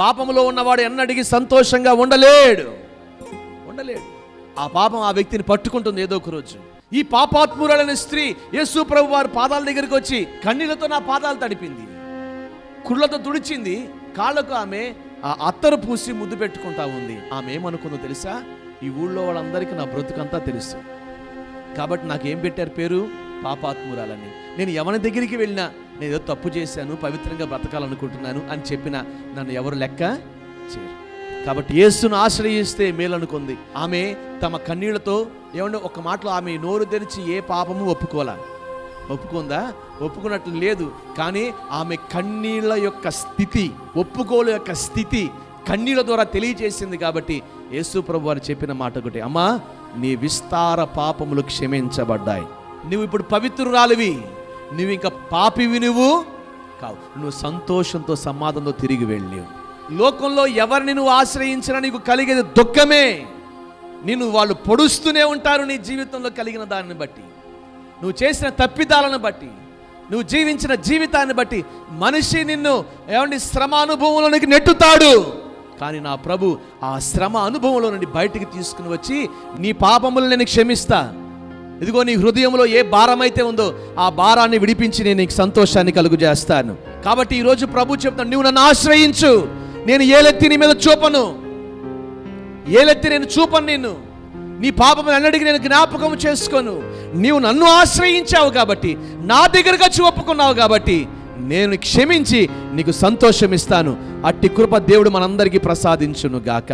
పాపములో ఉన్నవాడు ఎన్నడిగి సంతోషంగా ఉండలేడు. ఉండలేడు. ఆ పాపం ఆ వ్యక్తిని పట్టుకుంటుంది ఏదో ఒక రోజు. ఈ పాపాత్మురాలైన స్త్రీ యేసు ప్రభు వారి పాదాల దగ్గరికి వచ్చి కన్నీళ్ళతో నా పాదాలు తడిపింది. కుళ్ళతో తుడిచింది. కాళ్ళకు ఆమె ఆ అత్తరు పూసి ముద్దు పెట్టుకుంటా ఉంది. ఆమె ఏమనుకుందో తెలుసా? ఈ ఊళ్ళో వాళ్ళందరికీ నా బ్రతుకంతా తెలుసు. కాబట్టి నాకు ఏం పెట్టారు పేరు? పాపాత్మురాలని. నేను ఎవరి దగ్గరికి వెళ్ళినా నేను ఏదో తప్పు చేశాను పవిత్రంగా బ్రతకాలనుకుంటున్నాను అని చెప్పిన నన్ను ఎవరు లెక్క చేయరు. కాబట్టి యేసును ఆశ్రయిస్తే మేలనుకుంది. ఆమె తమ కన్నీళ్ళతో ఏమంటే ఒక మాటలో ఆమె నోరు తెరిచి ఏ పాపము ఒప్పుకోలా? ఒప్పుకుందా? ఒప్పుకున్నట్లు లేదు. కానీ ఆమె కన్నీళ్ళ యొక్క స్థితి ఒప్పుకోలు యొక్క స్థితి కన్నీళ్ళ ద్వారా తెలియజేసింది కాబట్టి యేసు ప్రభు వారు చెప్పిన మాట ఒకటి అమ్మా నీ విస్తార పాపములు క్షమించబడ్డాయి. నువ్వు ఇప్పుడు పవిత్రురాలివి. నువ్వు ఇంకా పాపివి నువ్వు? కావు. నువ్వు సంతోషంతో సమాధానంతో తిరిగి వెళ్ళి లోకంలో ఎవరిని నువ్వు ఆశ్రయించినా నీకు కలిగేది దుఃఖమే. నిన్ను వాళ్ళు పొడుస్తూనే ఉంటారు నీ జీవితంలో కలిగిన దానిని బట్టి. నువ్వు చేసిన తప్పిదాలను బట్టి. నువ్వు జీవించిన జీవితాన్ని బట్టి మనిషి నిన్ను ఏమండి శ్రమ అనుభవంలోనికి నెట్టుతాడు. కానీ నా ప్రభు ఆ శ్రమ అనుభవంలో నుండి బయటికి తీసుకుని వచ్చి నీ పాపములు నేను క్షమిస్తాను ఇదిగో నీ హృదయంలో ఏ భారం అయితే ఉందో ఆ భారాన్ని విడిపించి నేను నీకు సంతోషాన్ని కలుగు చేస్తాను కాబట్టి ఈరోజు ప్రభు చెప్తాను నువ్వు నన్ను ఆశ్రయించు. నేను ఏలెత్తి నీ మీద చూపను. ఏలెత్తి నేను చూపను నిన్ను. నీ పాపం అన్నడికి నేను జ్ఞాపకం చేసుకోను. నీవు నన్ను ఆశ్రయించావు కాబట్టి నా దగ్గరగా చూపుకున్నావు కాబట్టి నేను క్షమించి నీకు సంతోషం ఇస్తాను. అట్టి కృప దేవుడు మనందరికీ ప్రసాదించును గాక